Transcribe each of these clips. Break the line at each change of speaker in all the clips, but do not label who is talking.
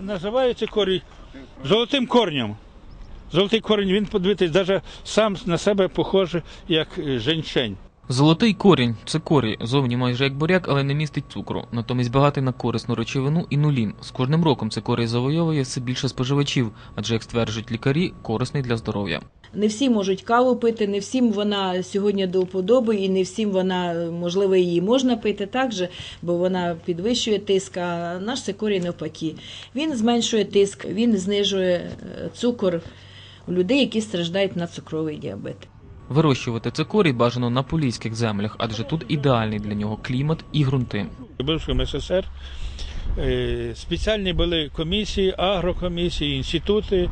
Називається корінь золотим корнем. Золотий корінь, він подивитись, навіть сам на себе похожий, як е, женьшень.
Золотий корінь це корій, зовні майже як буряк, але не містить цукру. Натомість багатий на корисну речовину інулін. З кожним роком це корій завойовує все більше споживачів, адже, як стверджують лікарі, корисний для здоров'я.
Не всі можуть каву пити, не всім вона сьогодні до вподоби, і не всім вона, можливо, її можна пити так же, бо вона підвищує тиск, а наш цикорій навпаки. Він зменшує тиск, він знижує е, цукор у людей, які страждають на цукровий діабет.
Вирощувати цикорій бажано на поліських землях, адже тут ідеальний для нього клімат і ґрунти.
СССР е, спеціальні були комісії, агрокомісії, інститути,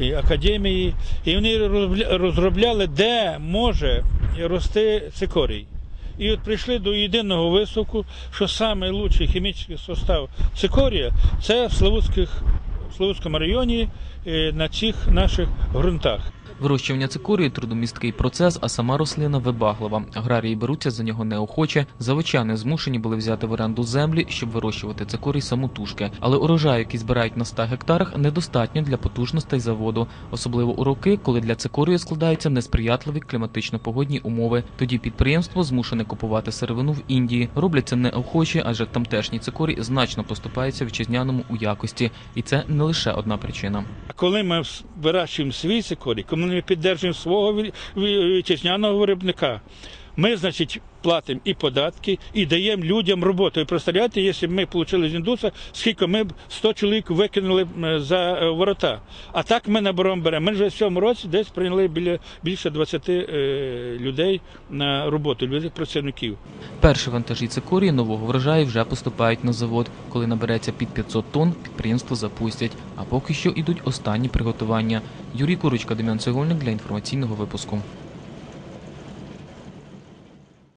і академії, і вони розробляли, де може рости цикорій. І от прийшли до єдиного висновку, що найкращий хімічний состав цикорія це в Славутських, Славутському районі е, на цих наших ґрунтах.
Вирощування цикорію трудомісткий процес, а сама рослина вибаглива. Аграрії беруться за нього неохоче. Заводчани змушені були взяти в оренду землі, щоб вирощувати цикорій самотужки. Але урожаю, який збирають на 100 гектарах, недостатньо для потужностей заводу, особливо у роки, коли для цикорію складаються несприятливі кліматично-погодні умови. Тоді підприємство змушене купувати сировину в Індії. Робляться неохоче, адже тамтешній цикорій значно поступається вітчизняному у якості, і це не лише одна причина.
Коли ми вирощуємо свій цикорій, коли ми підтримуємо свого ві- ві- вітчизняного виробника, ми, значить, платимо і податки, і даємо людям роботу. І представляєте, якщо б ми отримали з індуса, скільки ми б 100 чоловік викинули за е, ворота. А так ми набором беремо. Ми вже в цьому році десь прийняли біля більше 20 е, людей на роботу, людей працівників.
Перші вантажі цикорії нового врожаю вже поступають на завод. Коли набереться під 500 тонн, підприємство запустять. А поки що ідуть останні приготування. Юрій Курочка, Дем'ян Цегольник для інформаційного випуску.